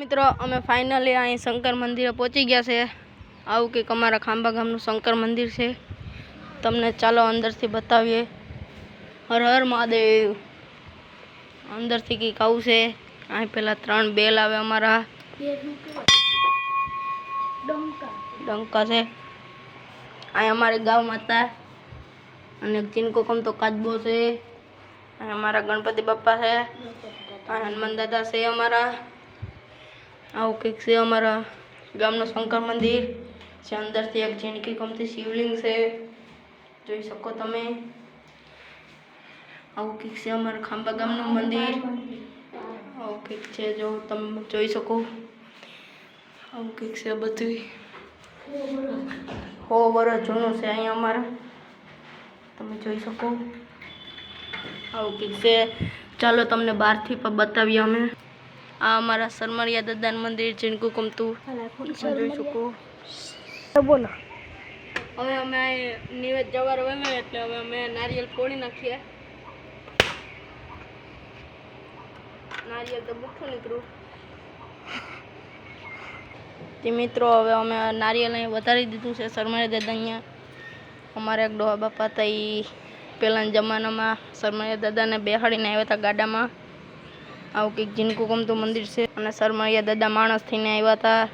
મિત્રો અમે ફાઇનલી આ શંકર મંદિર પહોંચી ગયા છે આવ કે અમારા ખાંબા ગામનું શંકર મંદિર છે તમને ચાલો અંદરથી બતાવીએ હર હર महादेव અંદરથી કીક આવું છે આય પહેલા ત્રણ બેલ આવે અમારા ડોંગ ડોંગ કરે આય અમારા ગામ માતા અને કિંકોકમ તો કાદબો છે અને અમારા ગણપતિ બાપ્પા છે અને હનુમાન દાદા છે અમારા आक से अमरा गाम शंकर मंदिर से अंदर से एक जिनकी कमती शिवलिंग से जो सको तमें आउ से अमर खांबा गाम मंदिर आउ से जो तम जो सको आउ से बतवी हो वरा से आई सको आउ से चलो तमने बार थी पर बतावी हमें આ અમારા સરમરિયા દદાન મંદિર જેનકું ગમતું જોઈ શકો બોલો હવે અમે નિવેદ જવાર વમે એટલે હવે અમે નારિયેલ ફોડી નાખીએ નારિયેલ તો બુઠું નીકળ્યું તે મિત્રો હવે અમે નારિયેલ અહીં વધારી દીધું છે સરમરિયા દાદા અહીંયા અમારે એક ડોહા બાપા હતા એ પહેલાંના જમાનામાં સરમરિયા દાદાને બેહાડીને આવ્યા હતા ગાડામાં આવું કંઈક જીનકું ગમતું મંદિર છે અને સરમૈયા દાદા માણસ થઈને આવ્યા હતા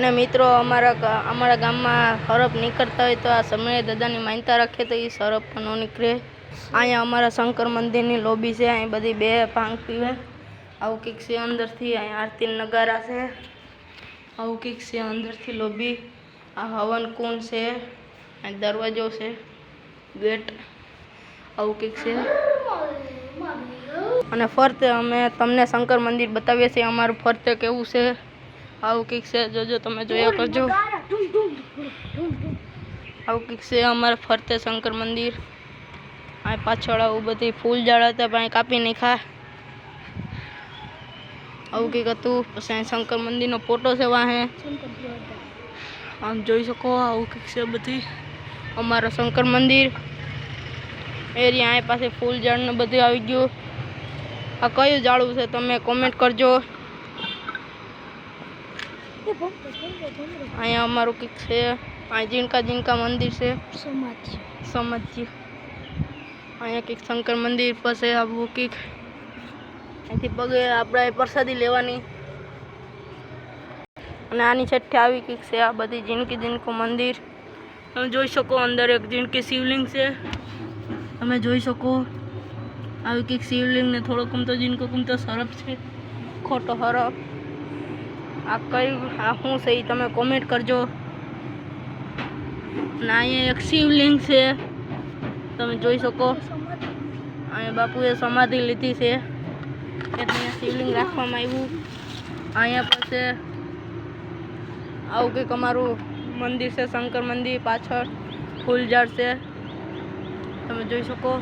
અને મિત્રો અમારા અમારા ગામમાં સરપ નીકળતા હોય તો આ સરમૈયા દાદાની માનતા રાખે તો એ સરફ પણ ન નીકળે અહીંયા અમારા શંકર મંદિરની લોબી છે અહીં બધી બે ભાંગ પીવે આવું કંઈક છે અંદરથી અહીં આરતી નગારા છે આવું કંઈક છે અંદરથી લોબી આ હવન કુંડ છે અહીં દરવાજો છે ગેટ આવું કંઈક છે અને ફરતે અમે તમને શંકર મંદિર બતાવ્યા છે અમાર ફરતે કેવું છે આવ કિસ જોજો તમે જોયા કરજો આવ કિસ અમાર ફરતે શંકર મંદિર આ પાછળ બધી ફૂલ જળાતે ભાઈ કાપી નઈ ખા આવ કે તું શંકર મંદિર નો ફોટો છે વાહે આમ જોઈ શકો આવ કિસ બધી અમારો શંકર મંદિર મેરી આ પાસે ફૂલ જળન બધી આવી ગયો આ કયું જાળવું છે તમે કોમેન્ટ કરજો અહીંયા અમારું કંઈક છે અહીં જીનકા જીનકા મંદિર છે સમાધિ અહીંયા કંઈક શંકર મંદિર પાસે આવું કંઈક અહીંથી પગે આપણે પ્રસાદી લેવાની અને આની છઠ્ઠે આવી કંઈક છે આ બધી જીણકી જીણકું મંદિર તમે જોઈ શકો અંદર એક જીનકી શિવલિંગ છે તમે જોઈ શકો આ ઉકેક શીવલિંગ ને થોડો કમ તો જીન કો કમ તો સ્વરપ છે ખોટો હરક આ કઈ હું સહી તમે કમેન્ટ કરજો નહી એ એક શીવલિંગ છે તમે જોઈ શકો આયા બાપુ એ સમાધિ લીધી છે એટલે અહીંયા શીવલિંગ રાખવામાં આવ્યું આયા પાસે આવ કે અમારું મંદિર છે શંકર મંદિર પાછળ ફૂલ જળ છે તમે જોઈ શકો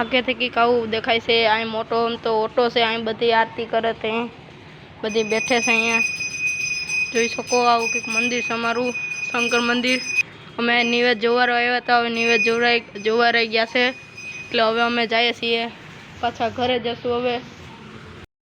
આગેથી કંઈક આવું દેખાય છે અહીં મોટો આમ તો ઓટો છે અહીં બધી આરતી કરે છે બધી બેઠે છે અહીંયા જોઈ શકો આવું કંઈક મંદિર અમારું શંકર મંદિર અમે નિવેદ જોવા આવ્યા હતા હવે નિવેદ જોવા રહી ગયા છે એટલે હવે અમે જઈએ છીએ પાછા ઘરે જશું હવે